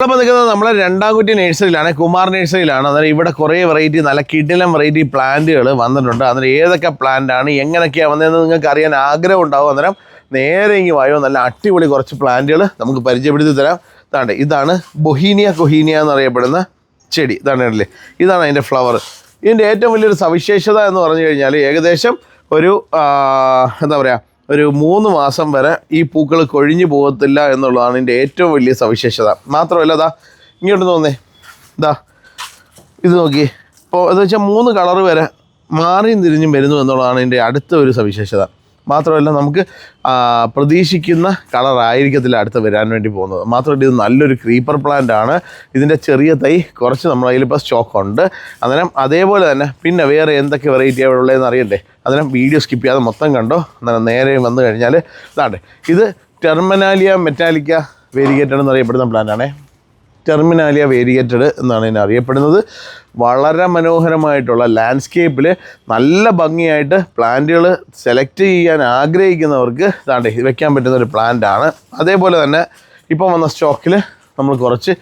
നമ്മളിപ്പോൾ നിൽക്കുന്നത് നമ്മളെ രണ്ടാംകുറ്റി നഴ്സറിയിലാണ് കുമാർ നഴ്സറിയിലാണ്. അന്നേരം ഇവിടെ കുറേ വെറൈറ്റി നല്ല കിഡിലം വെറൈറ്റി പ്ലാന്റുകൾ വന്നിട്ടുണ്ട്. അന്നേരം ഏതൊക്കെ പ്ലാന്റാണ് എങ്ങനെയൊക്കെയാണ് വന്നതെന്ന് നിങ്ങൾക്ക് അറിയാൻ ആഗ്രഹം ഉണ്ടാവും അന്നേരം നേരെ ഇങ്ങ് വായോ. നല്ല അടിപൊളി കുറച്ച് പ്ലാന്റുകൾ നമുക്ക് പരിചയപ്പെടുത്തി തരാം. ഇതാണ്ട് ഇതാണ് ബൊഹീനിയ കൊഹീനിയ എന്നറിയപ്പെടുന്ന ചെടി. ഇതാണ് അല്ലേ ഇതാണ് അതിന്റെ ഫ്ലവർ ഇതിന്റെ ഏറ്റവും വലിയൊരു സവിശേഷത എന്ന് പറഞ്ഞു കഴിഞ്ഞാൽ ഏകദേശം ഒരു എന്താ പറയുക ഒരു മൂന്ന് മാസം വരെ ഈ പൂക്കൾ കൊഴിഞ്ഞു പോകത്തില്ല എന്നുള്ളതാണ് ഇതിന്റെ ഏറ്റവും വലിയ സവിശേഷത. മാത്രമല്ല ദാ ഇങ്ങോട്ട് തോന്നേ ഇതാ ഇത് നോക്കി. ഇപ്പോൾ എന്ന് വെച്ചാൽ മൂന്ന് കളർ വരെ മാറിയും തിരിഞ്ഞും വരുന്നു എന്നുള്ളതാണ് ഇതിന്റെ അടുത്ത ഒരു സവിശേഷത. മാത്രമല്ല നമുക്ക് പ്രതീക്ഷിക്കുന്ന കളർ ആയിരിക്കത്തില്ല അടുത്ത് വരാൻ വേണ്ടി പോകുന്നത്. മാത്രമല്ല ഇത് നല്ലൊരു ക്രീപ്പർ പ്ലാന്റ് ആണ്. ഇതിന്റെ ചെറിയ തൈ കുറച്ച് നമ്മുടെ കയ്യിലിപ്പോൾ സ്റ്റോക്ക് ഉണ്ട്. അന്നേരം അതേപോലെ തന്നെ പിന്നെ വേറെ എന്തൊക്കെ വെറൈറ്റി അവിടെ ഉള്ളതെന്ന് അറിയണ്ടേ? അന്നേരം വീഡിയോ സ്കിപ്പ് ചെയ്യാതെ മൊത്തം കണ്ടോ? അന്നേരം നേരെ വന്നു കഴിഞ്ഞാൽ ഇതാണ്ട്. ഇത് ടെർമനാലിയ മെറ്റാലിക്ക വേരിഗേറ്റഡ് എന്നറിയപ്പെടുന്ന പ്ലാന്റ് ആണേ. ടെർമിനാലിയ വേരിയേറ്റഡ് എന്നാണ് ഇതിനെ അറിയപ്പെടുന്നത്. വളരെ മനോഹരമായിട്ടുള്ള ലാൻഡ്സ്കേപ്പിൽ നല്ല ഭംഗിയായിട്ട് പ്ലാന്റുകൾ സെലക്ട് ചെയ്യാൻ ആഗ്രഹിക്കുന്നവർക്ക് വയ്ക്കാൻ വെക്കാൻ പറ്റുന്ന ഒരു പ്ലാന്റ് ആണ്. അതേപോലെ തന്നെ ഇപ്പം വന്ന സ്റ്റോക്കിൽ നമ്മൾ കുറച്ച്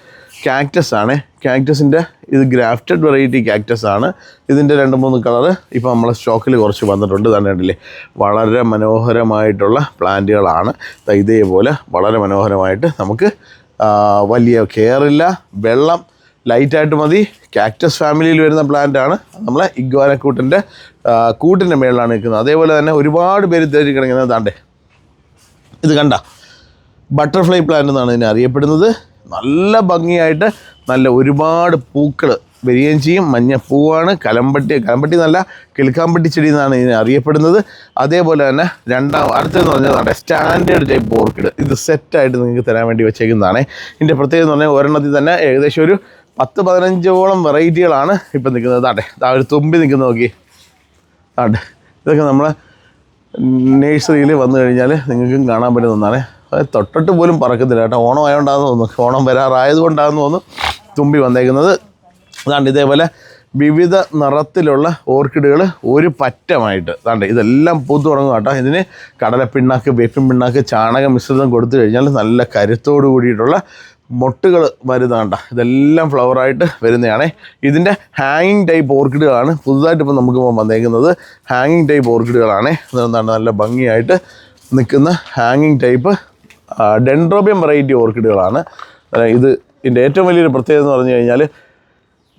കാക്ടസ് ആണ്. കാക്ടസിന്റെ ഇത് ഗ്രാഫ്റ്റഡ് വെറൈറ്റി കാക്ടസ് ആണ്. ഇതിന്റെ രണ്ട് മൂന്ന് കളർ ഇപ്പോൾ നമ്മളെ സ്റ്റോക്കിൽ കുറച്ച് വന്നിട്ടുണ്ട്. തന്നെ കണ്ടില്ലേ? വളരെ മനോഹരമായിട്ടുള്ള പ്ലാന്റുകളാണ് ഇതേപോലെ വളരെ മനോഹരമായിട്ട് നമുക്ക് വലിയ കെയറില്ല വെള്ളം ലൈറ്റായിട്ട് മതി. കാക്ടസ് ഫാമിലിയിൽ വരുന്ന പ്ലാന്റ് ആണ്. നമ്മളെ ഇഗ്വാനക്കൂട്ടിന്റെ കൂട്ടിന്റെ മേളിലാണ് നിൽക്കുന്നത്. അതേപോലെ തന്നെ ഒരുപാട് പേര് തേടി കിടക്കുന്നത് താണ്ടേ ഇത് കണ്ട. ബട്ടർഫ്ലൈ പ്ലാന്റ് എന്നാണ് ഇതിനെ അറിയപ്പെടുന്നത്. നല്ല ഭംഗിയായിട്ട് നല്ല ഒരുപാട് പൂക്കൾ വരികയും ചെയ്യും. മഞ്ഞ പൂവാണ്. കലമ്പട്ടി കലമ്പട്ടി എന്നല്ല കിളിക്കാമ്പട്ടി ചെടി എന്നാണ് ഇതിനെ അറിയപ്പെടുന്നത്. അതേപോലെ തന്നെ രണ്ടാം അടുത്തെന്ന് പറഞ്ഞതാണ് സ്റ്റാൻഡേർഡ് ടൈപ്പ് ഓർക്കിഡ്. ഇത് സെറ്റായിട്ട് നിങ്ങൾക്ക് തരാൻ വേണ്ടി വെച്ചേക്കുന്നതാണ്. ഇതിന്റെ പ്രത്യേകത എന്ന് പറഞ്ഞാൽ ഒരെണ്ണത്തിൽ തന്നെ ഏകദേശം ഒരു പത്ത് പതിനഞ്ചോളം വെറൈറ്റികളാണ് ഇപ്പം നിൽക്കുന്നത്. താട്ടെ ആ ഒരു തുമ്പി നിൽക്കുന്ന നോക്കി. ആട്ടെ ഇതൊക്കെ നമ്മളെ നേഴ്സറിയിൽ വന്നു കഴിഞ്ഞാൽ നിങ്ങൾക്കും കാണാൻ പറ്റുന്ന ഒന്നാണ്. അത് തൊട്ടിട്ട് പോലും പറക്കത്തില്ല കേട്ടോ. ഓണം ആയതുകൊണ്ടാണെന്ന് തോന്നുന്നു. ഓണം വരാറായതുകൊണ്ടാണെന്ന് തോന്നുന്നു. തുമ്പി വന്നേക്കുന്നത്. അതാണ്ട് ഇതേപോലെ വിവിധ നിറത്തിലുള്ള ഓർക്കിഡുകൾ ഒരു പറ്റമായിട്ട്. അതാണ്ട് ഇതെല്ലാം പൂത്തു തുടങ്ങും കേട്ടോ. ഇതിന് കടലപ്പിണ്ണാക്ക് വേപ്പിൻ പിണ്ണാക്ക് ചാണക മിശ്രിതം കൊടുത്തു കഴിഞ്ഞാൽ നല്ല കരുത്തോടു കൂടിയിട്ടുള്ള മൊട്ടുകൾ വരുന്നതാണ്ട ഇതെല്ലാം ഫ്ലവറായിട്ട് വരുന്നതാണേ. ഇതിന്റെ ഹാങ്ങിങ് ടൈപ്പ് ഓർക്കിഡുകളാണ് പുതുതായിട്ട് ഇപ്പോൾ നമുക്ക് വന്നേക്കുന്നത്. ഹാങ്ങിങ് ടൈപ്പ് ഓർക്കിഡുകളാണ്. അതെന്താണ് നല്ല ഭംഗിയായിട്ട് നിൽക്കുന്ന ഹാങ്ങിങ് ടൈപ്പ് ഡെൻഡ്രോബിയം വെറൈറ്റി ഓർക്കിഡുകളാണ്. ഇത് ഇതിന്റെ ഏറ്റവും വലിയൊരു പ്രത്യേകത എന്ന് പറഞ്ഞു കഴിഞ്ഞാൽ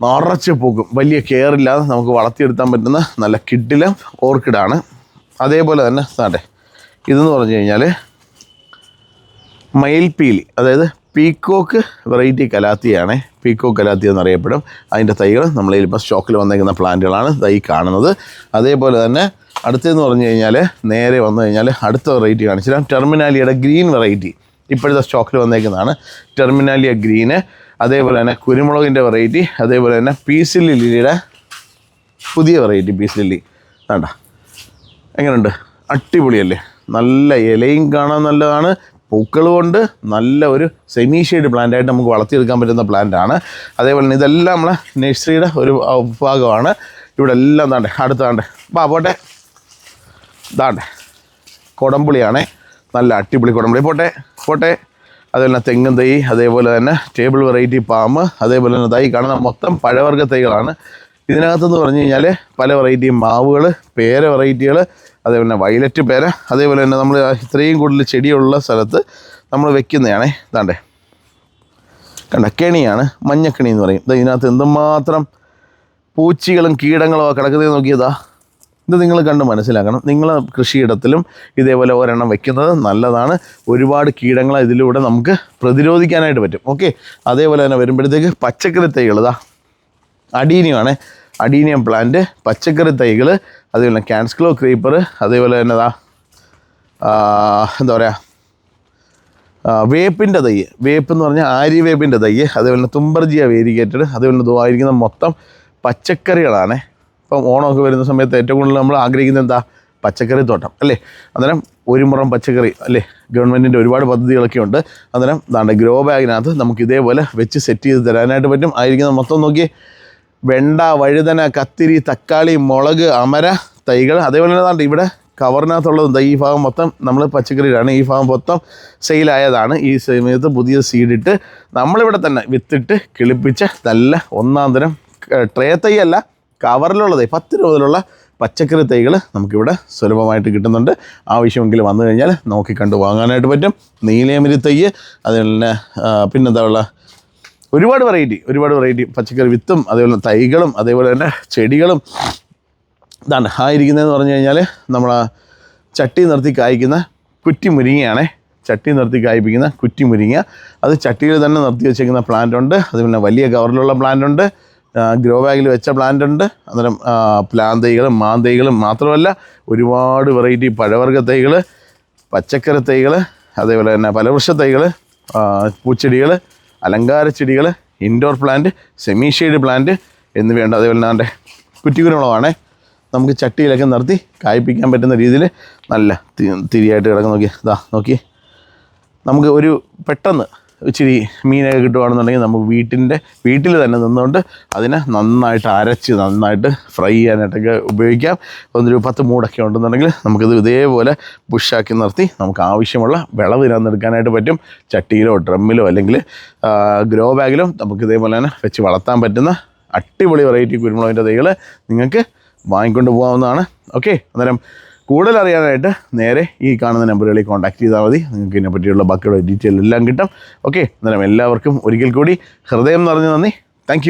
നിറച്ച് പൂക്കും വലിയ കെയർ ഇല്ലാതെ നമുക്ക് വളർത്തിയെടുക്കാൻ പറ്റുന്ന നല്ല കിഡിലം ഓർക്കിഡാണ്. അതേപോലെ തന്നെ സാറേ ഇതെന്ന് പറഞ്ഞു കഴിഞ്ഞാൽ മയിൽപീലി അതായത് പീക്കോക്ക് വെറൈറ്റി കലാത്തിയാണ്. പീക്കോക്ക് കലാത്തി എന്നറിയപ്പെടും. അതിന്റെ തൈകൾ നമ്മൾ ഇപ്പോൾ സ്റ്റോക്കിൽ വന്നേക്കുന്ന പ്ലാന്റുകളാണ് തൈ കാണുന്നത്. അതേപോലെ തന്നെ അടുത്തതെന്ന് പറഞ്ഞു കഴിഞ്ഞാൽ നേരെ വന്നു കഴിഞ്ഞാൽ അടുത്ത വെറൈറ്റി കാണിച്ചു തരാം. ടെർമിനാലിയുടെ ഗ്രീൻ വെറൈറ്റി ഇപ്പോഴത്തെ സ്റ്റോക്കിൽ വന്നേക്കുന്നതാണ്. ടെർമിനാലിയ ഗ്രീന് അതേപോലെ തന്നെ കുരുമുളകിന്റെ വെറൈറ്റി അതേപോലെ തന്നെ പീസ് ലില്ലിയുടെ പുതിയ വെറൈറ്റി പീസ് ലില്ലി. വേണ്ട എങ്ങനെയുണ്ട് അടിപൊളിയല്ലേ? നല്ല ഇലയും കാണാൻ നല്ലതാണ്. പൂക്കൾ കൊണ്ട് നല്ല ഒരു സെമി ഷെയ്ഡ് പ്ലാന്റ് ആയിട്ട് നമുക്ക് വളർത്തിയെടുക്കാൻ പറ്റുന്ന പ്ലാന്റ് ആണ്. അതേപോലെ തന്നെ ഇതെല്ലാം നമ്മളെ നഴ്സറിയുടെ ഒരു ഭാഗമാണ് ഇവിടെ എല്ലാം താണ്ടെ അടുത്ത താണ്ടെ. വാ പോട്ടെ. താണ്ടെ കൊടംപുളിയാണേ. നല്ല അടിപൊളി കൊടംപുളി. പോട്ടെ പോട്ടെ. അതേപോലെ തെങ്ങും തൈ അതേപോലെ തന്നെ ടേബിൾ വെറൈറ്റി പാമ്പ് അതേപോലെ തന്നെ തൈ കാണുന്ന മൊത്തം പഴവർഗ തൈകളാണ്. ഇതിനകത്തെന്ന് പറഞ്ഞു കഴിഞ്ഞാൽ പല വെറൈറ്റി മാവുകൾ പേര വെറൈറ്റികൾ അതേപോലെ തന്നെ വയലറ്റ് പേര അതേപോലെ തന്നെ നമ്മൾ ഇത്രയും കൂടുതൽ ചെടിയുള്ള സ്ഥലത്ത് നമ്മൾ വെക്കുന്നതാണേ. ഇതാണ്ടേ. കണ്ട? കെണിയാണ് മഞ്ഞക്കെണി എന്ന് പറയും. ഇതിനകത്ത് എന്തുമാത്രം പൂച്ചികളും കീടങ്ങളും കിടക്കുന്നത് നോക്കിയതാ. ഇത് നിങ്ങൾ കണ്ട് മനസ്സിലാക്കണം. നിങ്ങൾ കൃഷിയിടത്തിലും ഇതേപോലെ ഒരെണ്ണം വെക്കുന്നത് നല്ലതാണ്. ഒരുപാട് കീടങ്ങളെ ഇതിലൂടെ നമുക്ക് പ്രതിരോധിക്കാനായിട്ട് പറ്റും. ഓക്കെ അതേപോലെ തന്നെ വരുമ്പോഴത്തേക്ക് പച്ചക്കറി തൈകൾ ഇതാ അഡീനിയമാണ് അഡീനിയം പ്ലാന്റ് പച്ചക്കറി തൈകൾ അതേപോലെ ക്യാൻസ്ക്ലോ ക്രീപ്പർ അതേപോലെ തന്നെ ഇതാ എന്താ പറയുക വേപ്പിന്റെ തൈ. വേപ്പ് എന്ന് പറഞ്ഞാൽ ആര്യ വേപ്പിന്റെ തൈ. അതേപോലെ തുമ്പർജിയ വേരിഗേറ്റഡ് അതേപോലെ ഇതുമായിരിക്കുന്ന മൊത്തം പച്ചക്കറികളാണ്. ഇപ്പം ഓണമൊക്കെ വരുന്ന സമയത്ത് ഏറ്റവും കൂടുതൽ നമ്മൾ ആഗ്രഹിക്കുന്നത് എന്താ? പച്ചക്കറി തോട്ടം അല്ലേ? അന്നേരം ഒരു മുറം പച്ചക്കറി അല്ലേ? ഗവൺമെന്റിന്റെ ഒരുപാട് പദ്ധതികളൊക്കെ ഉണ്ട്. അന്നേരം ദാണ്ട് ഗ്രോ ബാഗിനകത്ത് നമുക്ക് ഇതേപോലെ വെച്ച് സെറ്റ് ചെയ്ത് തരാനായിട്ട് പറ്റും. ആയിരിക്കുന്ന മൊത്തം നോക്കി വെണ്ട വഴുതന കത്തിരി തക്കാളി മുളക് അമര തൈകൾ. അതേപോലെ തന്നെ ഇവിടെ കവറിനകത്തുള്ളത് ഈ ഭാഗം മൊത്തം നമ്മൾ പച്ചക്കറിയിലാണ്. ഈ ഭാഗം മൊത്തം സെയിലായതാണ്. ഈ സമയത്ത് പുതിയ സീഡിട്ട് നമ്മളിവിടെ തന്നെ വിത്തിട്ട് കിളിപ്പിച്ച് നല്ല ഒന്നാം തരം ട്രേ തൈ അല്ല കവറിലുള്ളത് പത്ത് രൂപ മുതലുള്ള പച്ചക്കറി തൈകൾ നമുക്കിവിടെ സുലഭമായിട്ട് കിട്ടുന്നുണ്ട്. ആവശ്യമെങ്കിൽ വന്നു കഴിഞ്ഞാൽ നോക്കി കണ്ട് വാങ്ങാനായിട്ട് പറ്റും. നീലയമരി തൈ അതുപോലെ തന്നെ പിന്നെന്താ ഉള്ള ഒരുപാട് വെറൈറ്റി ഒരുപാട് വെറൈറ്റി പച്ചക്കറി വിത്തും അതേപോലെ തൈകളും അതേപോലെ തന്നെ ചെടികളും. ഇതാണ് ആ ഇരിക്കുന്നതെന്ന് പറഞ്ഞു കഴിഞ്ഞാൽ നമ്മൾ ചട്ടി നിർത്തി കായ്ക്കുന്ന കുറ്റി മുരിങ്ങയാണേ. ചട്ടി നിർത്തി കായ്പ്പിക്കുന്ന കുറ്റി മുരിങ്ങ. അത് ചട്ടിയിൽ തന്നെ നിർത്തി വെച്ചേക്കുന്ന പ്ലാന്റ് ഉണ്ട്. അതുപോലെ വലിയ കവറിലുള്ള പ്ലാന്റ് ഉണ്ട്. ഗ്രോ ബാഗിൽ വെച്ച പ്ലാന്റ് ഉണ്ട്. അന്നേരം പ്ലാൻ തൈകളും മാൻ തൈകളും മാത്രമല്ല ഒരുപാട് വെറൈറ്റി പഴവർഗ തൈകൾ പച്ചക്കറി തൈകൾ അതേപോലെ തന്നെ പലവൃക്ഷ തൈകൾ പൂച്ചെടികൾ അലങ്കാര ചെടികൾ indoor plant semi shade plant എന്നിവയുണ്ട്. അതേപോലെ തന്നെ കുറ്റിക്കുരുമുളകാണേ. നമുക്ക് ചട്ടിയിലൊക്കെ നിർത്തി കായ്പ്പിക്കാൻ പറ്റുന്ന രീതിയിൽ നല്ല തിരിയായിട്ട് കിടക്കുന്ന നോക്കി. ഇതാ നോക്കി. നമുക്ക് ഒരു പെട്ടെന്ന് ഇച്ചിരി മീനൊക്കെ കിട്ടുകയാണെന്നുണ്ടെങ്കിൽ നമുക്ക് വീട്ടിന്റെ വീട്ടിൽ തന്നെ നിന്നുകൊണ്ട് അതിനെ നന്നായിട്ട് അരച്ച് നന്നായിട്ട് ഫ്രൈ ചെയ്യാനായിട്ടൊക്കെ ഉപയോഗിക്കാം. ഒന്നൊരു പത്ത് മൂടൊക്കെ ഉണ്ടെന്നുണ്ടെങ്കിൽ നമുക്കിത് ഇതേപോലെ ബുഷാക്കി നിർത്തി നമുക്ക് ആവശ്യമുള്ള വിളവ് ഇതിനകത്തെടുക്കാനായിട്ട് പറ്റും. ചട്ടിയിലോ ഡ്രമ്മിലോ അല്ലെങ്കിൽ ഗ്രോ ബാഗിലോ നമുക്ക് ഇതേപോലെ തന്നെ വെച്ച് വളർത്താൻ പറ്റുന്ന അടിപൊളി വെറൈറ്റി കുരുമുളകിന്റെ തൈകൾ നിങ്ങൾക്ക് വാങ്ങിക്കൊണ്ട് പോകാവുന്നതാണ്. ഓക്കെ അന്നേരം കൂടുതൽ അറിയാനായിട്ട് നേരെ ഈ കാണുന്ന നമ്പറുകളിൽ കോൺടാക്ട് ചെയ്താൽ മതി. നിങ്ങൾക്ക് ഇതിനെ പറ്റിയുള്ള ബാക്കിയുള്ള ഡീറ്റെയിൽ എല്ലാം കിട്ടും. ഓക്കെ അന്നേരം എല്ലാവർക്കും ഒരിക്കൽ കൂടി ഹൃദയം നിറഞ്ഞു നന്ദി. താങ്ക്